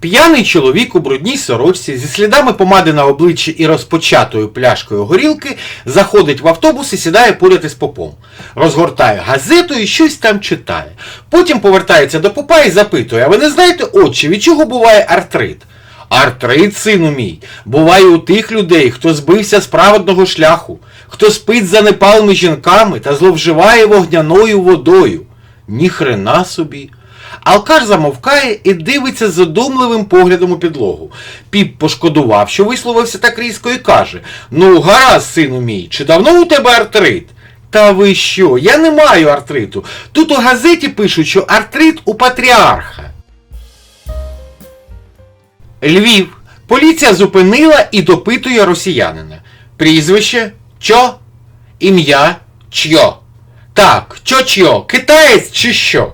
П'яний чоловік у брудній сорочці зі слідами помади на обличчі і розпочатою пляшкою горілки заходить в автобус і сідає поряд із попом. Розгортає газету і щось там читає. Потім повертається до попа і запитує: А ви не знаєте, отче, від чого буває артрит? Артрит, сину мій, буває у тих людей, хто збився з праведного шляху, хто спить з занепалими жінками та зловживає вогняною водою. Ніхрена собі. Алкаш замовкає і дивиться задумливим поглядом у підлогу. Піп пошкодував, що висловився так різко і каже: Ну, гаразд, сину мій, чи давно у тебе артрит? Та ви що? Я не маю артриту. Тут у газеті пишуть, що артрит у патріарха. Львів. Поліція зупинила і допитує росіянина. Прізвище Чо? Ім'я Чьо. Так, чо-чьо, китаєць чи що?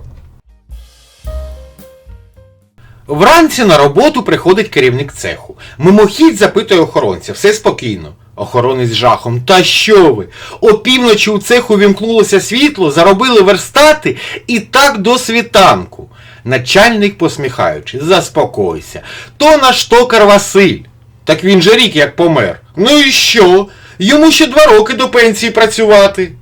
Вранці на роботу приходить керівник цеху. Мимохідь запитує охоронця, все спокійно. Охоронець жахом. Та що ви? Опівночі у цеху вімкнулося світло, заробили верстати і так до світанку. Начальник, посміхаючись, заспокойся. То наш токар Василь. Так він же рік як помер. Ну і що? Йому ще два роки до пенсії працювати.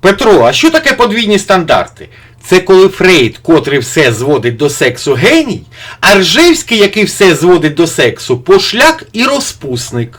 Петро, а що таке подвійні стандарти? Це коли Фрейд, котрий все зводить до сексу геній, а Ржевський, який все зводить до сексу, пошляк і розпусник.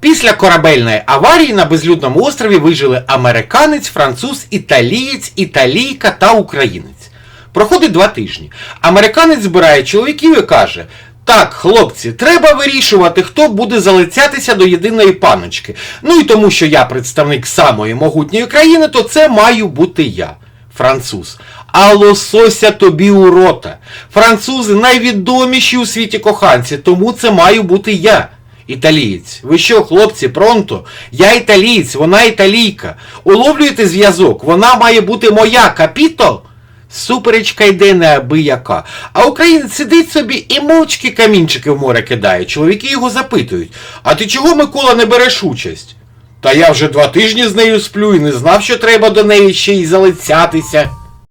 Після корабельної аварії на безлюдному острові вижили американець, француз, італієць, італійка та українець. Проходить два тижні. Американець збирає чоловіків і каже: Так, хлопці, треба вирішувати, хто буде залицятися до єдиної паночки. Ну і тому, що я представник самої могутньої країни, то це маю бути я. Француз. А лосося тобі у рота. Французи найвідоміші у світі коханці, тому це маю бути я. Італієць. Ви що, хлопці, пронто? Я італієць, вона італійка. Уловлюєте зв'язок? Вона має бути моя, капіто? Суперечка йде неабияка. А українець сидить собі і мовчки камінчики в море кидає. Чоловіки його запитують: А ти чого, Микола, не береш участь? Та я вже два тижні з нею сплю і не знав, що треба до неї ще й залицятися.